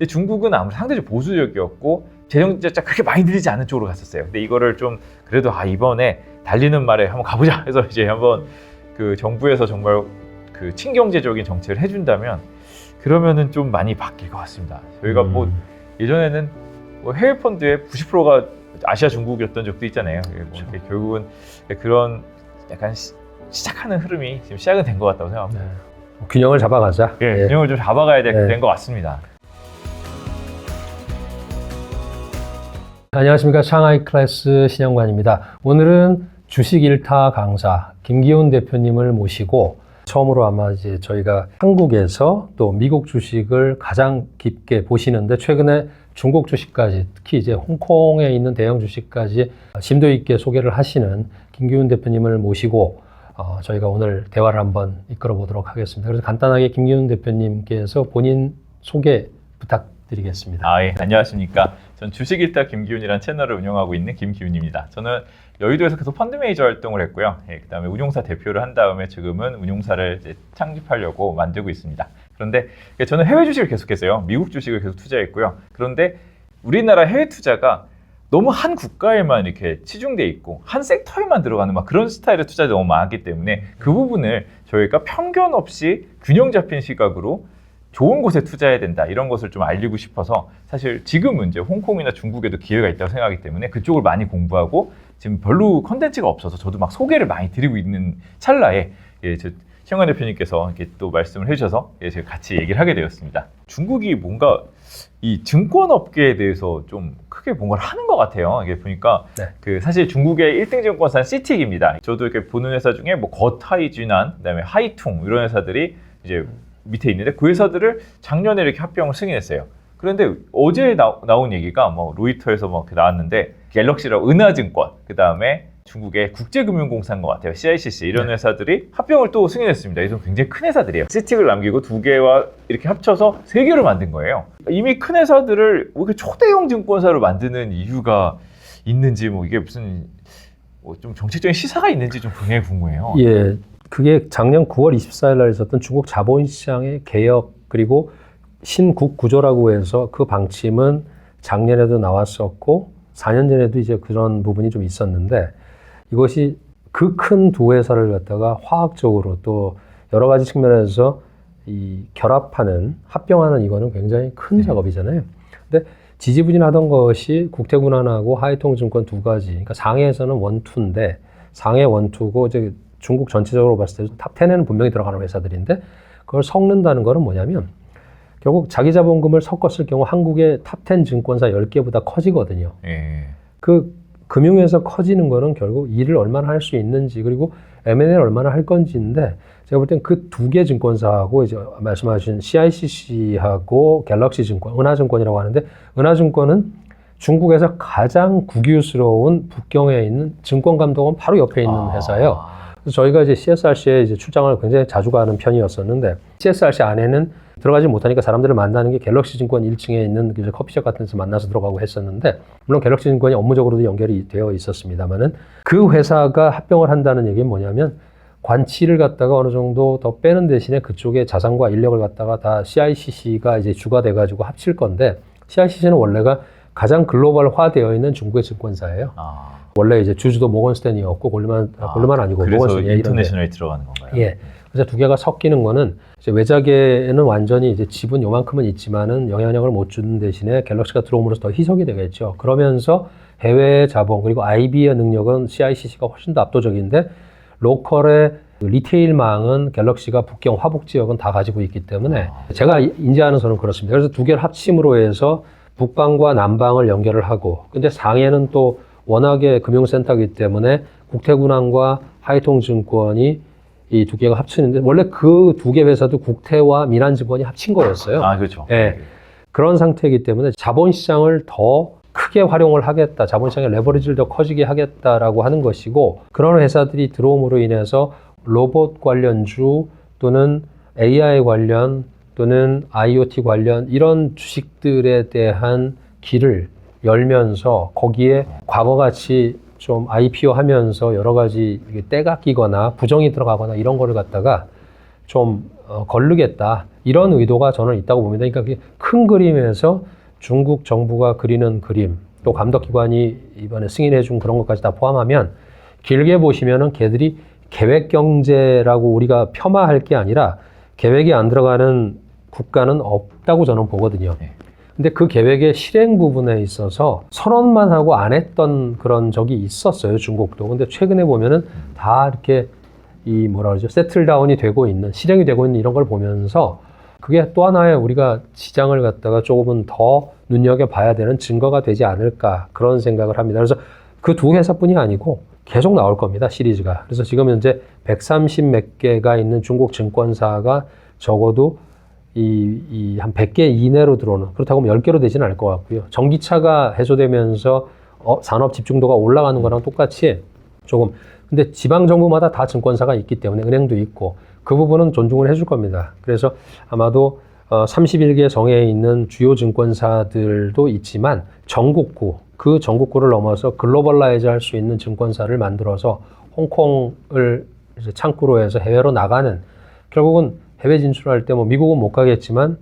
근데 중국은 아무래도 상대적으로 보수적이었고 재정 자체 그렇게 많이 들이지 않은 쪽으로 갔었어요. 근데 이거를 좀 그래도 아 이번에 달리는 말에 한번 가보자 해서 이제 한번 그 정부에서 정말 그 친경제적인 정책을 해준다면 그러면은 좀 많이 바뀔 것 같습니다. 저희가 뭐 음. 예전에는 뭐 해외 펀드의 90%가 아시아 중국이었던 적도 있잖아요. 이게 뭐 그렇죠. 이게 결국은 그런 약간 시, 시작하는 흐름이 지금 시작은 된 것 같다고 생각합니다. 네. 균형을 잡아가자. 예, 예. 균형을 좀 잡아가야 될 네. 것 같습니다. 안녕하십니까 상하이 클래스 신영관입니다. 오늘은 주식 일타 강사 김기훈 대표님을 모시고 처음으로 아마 이제 저희가 한국에서 또 미국 주식을 가장 깊게 보시는데 최근에 중국 주식까지 특히 이제 홍콩에 있는 대형 주식까지 심도 있게 소개를 하시는 김기훈 대표님을 모시고 어, 저희가 오늘 대화를 한번 이끌어 보도록 하겠습니다. 그래서 간단하게 김기훈 대표님께서 본인 소개 부탁 드리겠습니다. 아, 예. 안녕하십니까. 전 주식일타 김기훈이라는 채널을 운영하고 있는 김기훈입니다. 저는 여의도에서 계속 펀드 매니저 활동을 했고요. 예, 그다음에 운용사 대표를 한 다음에 지금은 운용사를 창립하려고 만들고 있습니다. 그런데 저는 해외 주식을 계속했어요. 미국 주식을 계속 투자했고요. 그런데 우리나라 해외 투자가 너무 한 국가에만 이렇게 치중돼 있고 한 섹터에만 들어가는 막 그런 스타일의 투자들이 너무 많기 때문에 그 부분을 저희가 편견 없이 균형 잡힌 시각으로 좋은 곳에 투자해야 된다 이런 것을 좀 알리고 싶어서 사실 지금은 이제 홍콩이나 중국에도 기회가 있다고 생각하기 때문에 그쪽을 많이 공부하고 지금 별로 컨텐츠가 없어서 저도 막 소개를 많이 드리고 있는 찰나에 예, 저 최영관 대표님께서 이렇게 또 말씀을 해주셔서 예, 제가 같이 얘기를 하게 되었습니다. 중국이 뭔가 이 증권 업계에 대해서 좀 크게 뭔가를 하는 것 같아요. 이게 보니까 네. 그 사실 중국의 1등 증권사는 시틱입니다. 저도 이렇게 보는 회사 중에 뭐 거타이진한, 그다음에 하이퉁 이런 회사들이 이제 밑에 있는데 그 회사들을 작년에 이렇게 합병을 승인했어요. 그런데 어제 나, 나온 얘기가 뭐 로이터에서 뭐 이렇게 나왔는데 갤럭시라고 은하증권, 그 다음에 중국의 국제금융공사인 것 같아요. CICC 이런 네. 회사들이 합병을 또 승인했습니다. 이건 굉장히 큰 회사들이에요. 시틱을 남기고 두 개와 이렇게 합쳐서 세 개를 만든 거예요. 이미 큰 회사들을 뭐 이렇게 초대형 증권사로 만드는 이유가 있는지 뭐 이게 무슨 뭐 좀 정책적인 시사가 있는지 좀 굉장히 궁금해요. 예, 그게 작년 9월 24일 날 있었던 중국 자본 시장의 개혁 그리고 신국 구조라고 해서 그 방침은 작년에도 나왔었고 4년 전에도 이제 그런 부분이 좀 있었는데 이것이 그 큰 두 회사를 갖다가 화학적으로 또 여러 가지 측면에서 이 결합하는 합병하는 이거는 굉장히 큰 네. 작업이잖아요. 근데 지지부진하던 것이 국태군한하고 하이통증권 두 가지. 그러니까 상해에서는 원투인데 상해 원투고 이제 중국 전체적으로 봤을 때탑 10에는 분명히 들어가는 회사들인데 그걸 섞는다는 거는 뭐냐면 결국 자기 자본금을 섞었을 경우 한국의 탑 10 증권사 10개보다 커지거든요. 예. 그 금융에서 커지는 거는 결국 일을 얼마나 할 수 있는지 그리고 M&A를 얼마나 할 건지인데 제가 볼 땐 그 두 개 증권사하고 이제 말씀하신 CICC하고 갤럭시 증권, 은하증권이라고 하는데 은하증권은 중국에서 가장 국유스러운 북경에 있는 증권감독원 바로 옆에 있는 아. 회사예요. 그래서 저희가 이제 CSRC에 이제 출장을 굉장히 자주 가는 편이었었는데 CSRC 안에는 들어가지 못하니까 사람들을 만나는 게 갤럭시 증권 1층에 있는 이제 커피숍 같은 데서 만나서 들어가고 했었는데 물론 갤럭시 증권이 업무적으로도 연결이 되어 있었습니다만은 그 회사가 합병을 한다는 얘기는 뭐냐면 관치를 갖다가 어느 정도 더 빼는 대신에 그쪽에 자산과 인력을 갖다가 다 CICC가 이제 주가 돼 가지고 합칠 건데 CICC는 원래가 가장 글로벌화되어 있는 중국의 증권사예요. 아, 원래 이제 주주도 모건스탠이었고 골드만 아, 골드만 아니고 모건스탠이 이런데. 인터내셔널이 들어가는 건가요? 예. 그래서 두 개가 섞이는 거는 이제 외자계에는 완전히 이제 지분 요만큼은 있지만은 영향력을 못 주는 대신에 갤럭시가 들어옴으로써 더 희석이 되겠죠. 그러면서 해외 자본 그리고 IB의 능력은 CICC가 훨씬 더 압도적인데 로컬의 그 리테일망은 갤럭시가 북경 화북 지역은 다 가지고 있기 때문에 제가 인지하는 선은 그렇습니다. 그래서 두 개를 합침으로 해서 북방과 남방을 연결을 하고 근데 상해는 또 워낙에 금융센터이기 때문에 국태군항과 하이통증권이 이 두 개가 합치는데 원래 그 두 개 회사도 국태와 민한증권이 합친 거였어요. 아, 그렇죠. 예. 그런 상태이기 때문에 자본시장을 더 크게 활용을 하겠다. 자본시장의 레버리지를 더 커지게 하겠다라고 하는 것이고 그런 회사들이 들어옴으로 인해서 로봇 관련주 또는 AI 관련 또는 IoT 관련 이런 주식들에 대한 길을 열면서 거기에 과거같이 좀 IPO 하면서 여러 가지 때가 끼거나 부정이 들어가거나 이런 거를 갖다가 좀 어, 걸르겠다 이런 의도가 저는 있다고 봅니다. 그러니까 큰 그림에서 중국 정부가 그리는 그림 또 감독기관이 이번에 승인해준 그런 것까지 다 포함하면 길게 보시면은 걔들이 계획 경제라고 우리가 폄하할 게 아니라 계획이 안 들어가는 국가는 없다고 저는 보거든요. 네. 근데 그 계획의 실행 부분에 있어서 선언만 하고 안 했던 그런 적이 있었어요, 중국도. 근데 최근에 보면은 다 이렇게 이 뭐라 그러죠? 세틀다운이 되고 있는, 실행이 되고 있는 이런 걸 보면서 그게 또 하나의 우리가 시장을 갖다가 조금은 더 눈여겨봐야 되는 증거가 되지 않을까 그런 생각을 합니다. 그래서 그 두 회사뿐이 아니고 계속 나올 겁니다, 시리즈가. 그래서 지금 현재 130 몇 개가 있는 중국 증권사가 적어도 이, 이, 한 100개 이내로 들어오는, 그렇다고 하면 10개로 되지는 않을 것 같고요. 전기차가 해소되면서 어, 산업 집중도가 올라가는 거랑 똑같이 조금, 근데 지방 정부마다 다 증권사가 있기 때문에 은행도 있고, 그 부분은 존중을 해줄 겁니다. 그래서 아마도 어, 31개 성에 있는 주요 증권사들도 있지만 전국구, 그 전국구를 넘어서 글로벌라이즈 할 수 있는 증권사를 만들어서 홍콩을 이제 창구로 해서 해외로 나가는 결국은 해외 진출할 때 뭐 미국은 못 가겠지만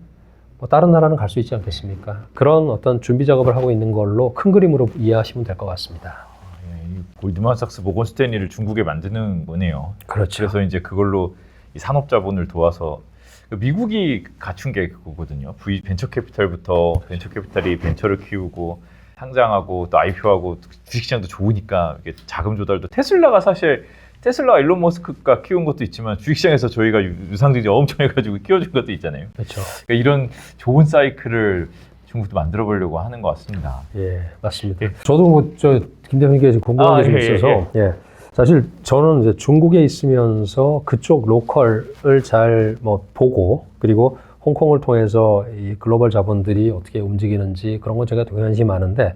뭐 다른 나라는 갈 수 있지 않겠습니까? 그런 어떤 준비 작업을 하고 있는 걸로 큰 그림으로 이해하시면 될 것 같습니다. 예, 이 골드만삭스 모건 스탠리를 중국에 만드는 거네요. 그렇죠. 그래서 이제 그걸로 이 산업 자본을 도와서 그 미국이 갖춘 게 그거거든요. V 벤처 캐피탈부터 벤처 캐피탈이 벤처를 키우고 상장하고 또 IPO하고 주식시장도 좋으니까 자금 조달도 테슬라가 사실 테슬라 일론 머스크가 키운 것도 있지만 주식시장에서 저희가 유- 유상증자 엄청 해가지고 키워준 것도 있잖아요. 그렇죠. 그러니까 이런 좋은 사이클을 중국도 만들어 보려고 하는 것 같습니다. 예, 맞습니다. 저도 뭐저 김 대표님께 궁금한 아, 게좀 예, 예, 있어서 예. 사실 저는 이제 중국에 있으면서 그쪽 로컬을 잘 뭐 보고 그리고 홍콩을 통해서 이 글로벌 자본들이 어떻게 움직이는지 그런 건 제가 관심이 많은데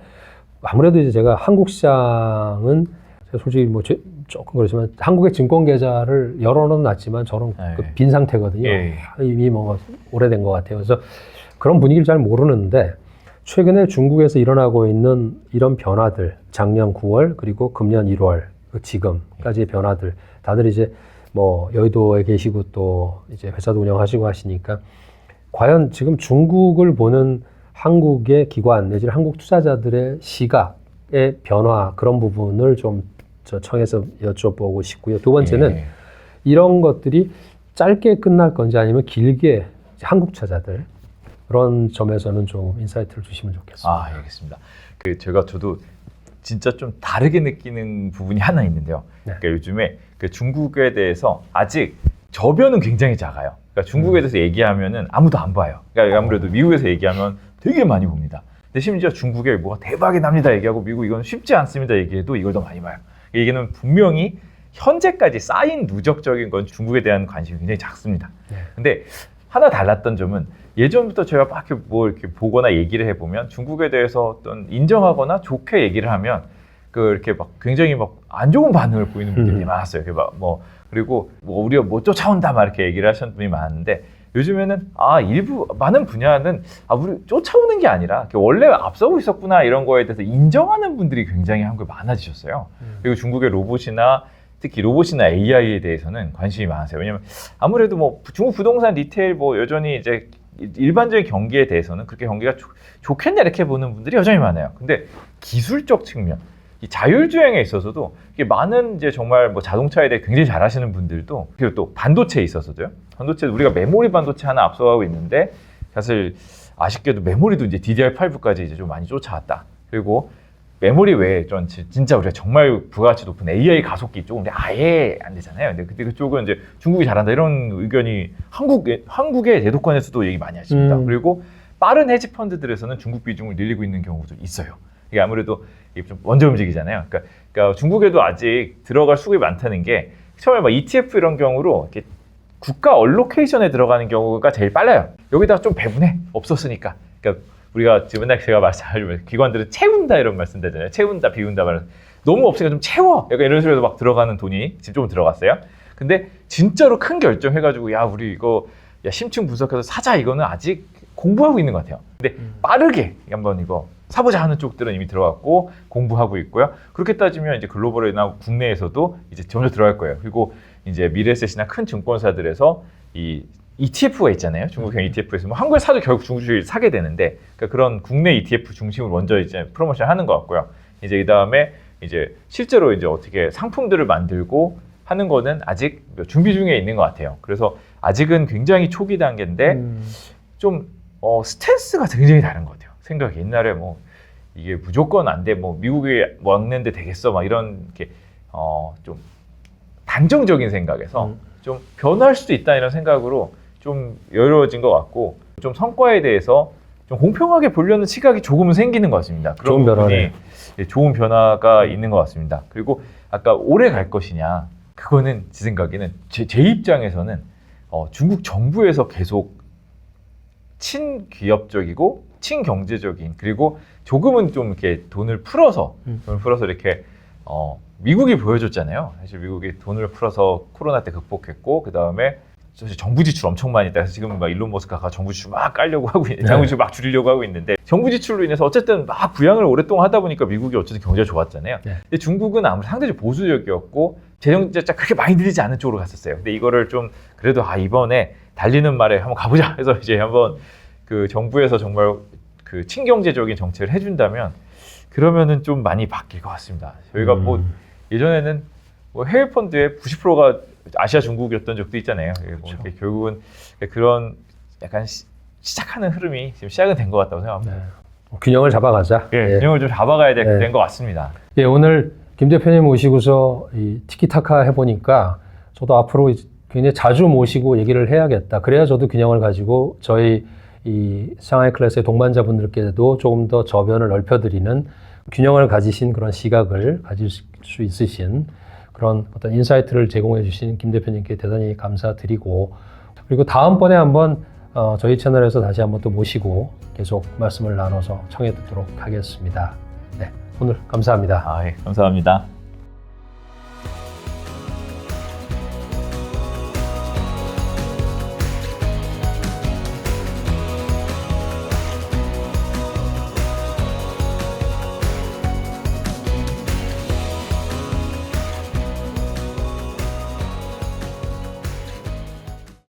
아무래도 이제 제가 한국 시장은 솔직히 뭐 제- 조금 그렇지만 한국의 증권 계좌를 열어놓은 놨지만 저는 네. 그빈 상태거든요. 예. 이미 뭐 오래된 것 같아요. 그래서 그런 분위기를 잘 모르는데 최근에 중국에서 일어나고 있는 이런 변화들, 작년 9월 그리고 금년 1월 그 지금까지의 변화들, 다들 이제 뭐 여의도에 계시고 또 이제 회사도 운영하시고 하시니까 과연 지금 중국을 보는 한국의 기관 내지는 한국 투자자들의 시각의 변화 그런 부분을 좀 저 청해서 여쭤보고 싶고요. 두 번째는 예. 이런 것들이 짧게 끝날 건지 아니면 길게 한국 투자자들 그런 점에서는 좀 인사이트를 주시면 좋겠습니다. 아, 알겠습니다. 그 제가 저도 진짜 좀 다르게 느끼는 부분이 하나 있는데요. 네. 그러니까 요즘에 그 중국에 대해서 아직 저변은 굉장히 작아요. 그러니까 중국에 음. 대해서 얘기하면은 아무도 안 봐요. 그러니까 아무래도 미국에서 얘기하면 되게 많이 봅니다. 근데 심지어 중국에 뭐가 대박이 납니다 얘기하고 미국 이건 쉽지 않습니다 얘기해도 이걸 더 많이 봐요. 얘기는 분명히 현재까지 쌓인 누적적인 건 중국에 대한 관심이 굉장히 작습니다. 네. 근데 하나 달랐던 점은 예전부터 제가 막 이렇게 뭐 이렇게 보거나 얘기를 해보면 중국에 대해서 어떤 인정하거나 좋게 얘기를 하면 그 이렇게 막 굉장히 막 안 좋은 반응을 보이는 분들이 음. 많았어요. 이렇게 막 뭐 그리고 뭐 우리가 뭐 쫓아온다 막 이렇게 얘기를 하시는 분이 많은데 요즘에는 아 일부 많은 분야는 아 우리 쫓아오는 게 아니라 원래 앞서고 있었구나 이런 거에 대해서 인정하는 분들이 굉장히 한국에 많아지셨어요. 음. 그리고 중국의 로봇이나 특히 로봇이나 AI에 대해서는 관심이 많으세요. 왜냐면 아무래도 뭐 중국 부동산 리테일 뭐 여전히 이제 일반적인 경기에 대해서는 그렇게 경기가 좋- 좋겠냐 이렇게 보는 분들이 여전히 많아요. 근데 기술적 측면, 이 자율주행에 있어서도 많은 이제 정말 뭐 자동차에 대해 굉장히 잘하시는 분들도 그리고 또 반도체에 있어서도요. 반도체 우리가 메모리 반도체 하나 앞서가고 있는데 사실 아쉽게도 메모리도 이제 DDR5까지 이제 좀 많이 쫓아왔다. 그리고 메모리 외에 전 지- 진짜 우리가 정말 부가가치 높은 AI 가속기 쪽은 아예 안 되잖아요. 근데 그때 그쪽은 이제 중국이 잘한다 이런 의견이 한국 한국의 대도권에서도 얘기 많이 하십니다. 음. 그리고 빠른 헤지 펀드들에서는 중국 비중을 늘리고 있는 경우도 있어요. 이게 아무래도 좀 먼저 움직이잖아요. 그러니까, 그러니까 중국에도 아직 들어갈 수급이 많다는 게 처음에 막 ETF 이런 경우로 이렇게 국가 얼로케이션에 들어가는 경우가 제일 빨라요. 여기다가 좀 배분해 없었으니까. 그러니까 우리가 지금 맨날 제가 말씀하지만 기관들은 채운다 이런 말씀드잖아요. 채운다, 비운다 말. 너무 없으니까 좀 채워. 약간 이런 식으로 막 들어가는 돈이 지금 좀 들어갔어요. 근데 진짜로 큰 결정 해가지고 야 우리 이거 야 심층 분석해서 사자 이거는 아직 공부하고 있는 것 같아요. 근데 빠르게 한번 이거 사보자 하는 쪽들은 이미 들어갔고 공부하고 있고요. 그렇게 따지면 이제 글로벌이나 국내에서도 이제 점점 들어갈 거예요. 그리고 이제 미래에셋이나 큰 증권사들에서 이 ETF가 있잖아요. 중국형 ETF에서 뭐 한국에 사도 결국 중국 주식을 사게 되는데 그러니까 그런 국내 ETF 중심으로 먼저 이제 프로모션 하는 것 같고요. 이제 이 다음에 이제 실제로 이제 어떻게 상품들을 만들고 하는 거는 아직 준비 중에 있는 것 같아요. 그래서 아직은 굉장히 초기 단계인데 음, 좀 어, 스탠스가 굉장히 다른 것 같아요. 생각이 옛날에 뭐 이게 무조건 안 돼, 뭐 미국에 왔는데 되겠어, 막 이런 게 어, 좀 단정적인 생각에서 음. 좀 변할 수도 있다 이런 생각으로 좀 여유로워진 것 같고 좀 성과에 대해서 좀 공평하게 보려는 시각이 조금은 생기는 것 같습니다. 그런 좋은 변화네. 예, 좋은 변화가 있는 것 같습니다. 그리고 아까 오래 갈 것이냐 그거는 제 생각에는 제, 제 입장에서는 어, 중국 정부에서 계속 친기업적이고 친경제적인 그리고 조금은 좀 이렇게 돈을 풀어서 음. 돈을 풀어서 이렇게 어, 미국이 보여줬잖아요. 사실 미국이 돈을 풀어서 코로나 때 극복했고 그 다음에 사실 정부 지출 엄청 많이 있다. 그래서 지금 막 일론 머스크가 정부 지출 막 깔려고 하고 있, 네. 정부 지출 막 줄이려고 하고 있는데 정부 지출로 인해서 어쨌든 막 부양을 오랫동안 하다 보니까 미국이 어쨌든 경제가 좋았잖아요. 네. 근데 중국은 아무래도 상대적으로 보수적이었고 재정제자 그렇게 많이 들이지 않은 쪽으로 갔었어요. 근데 이거를 좀 그래도 아 이번에 달리는 말에 한번 가보자 해서 이제 한번 그 정부에서 정말 그 친경제적인 정책을 해준다면 그러면은 좀 많이 바뀔 것 같습니다. 저희가 뭐 음. 예전에는 뭐 해외 펀드의 90%가 아시아 중국이었던 적도 있잖아요. 예, 뭐 그렇죠. 이렇게 결국은 그런 약간 시, 시작하는 흐름이 지금 시작은 된 것 같다고 생각합니다. 네. 균형을 잡아가자. 예, 예. 균형을 좀 잡아가야 네. 된것 같습니다. 예, 오늘 김 대표님 모시고서 이 티키타카 해보니까 저도 앞으로 굉장히 자주 모시고 얘기를 해야겠다. 그래야 저도 균형을 가지고 저희 이 상하이 클래스의 동반자분들께도 조금 더 저변을 넓혀드리는 균형을 가지신 그런 시각을 가질 수 있으신 그런 어떤 인사이트를 제공해 주신 김 대표님께 대단히 감사드리고 그리고 다음번에 한번 어, 저희 채널에서 다시 한번 또 모시고 계속 말씀을 나눠서 청해 듣도록 하겠습니다. 네, 오늘 감사합니다. 아, 예, 감사합니다.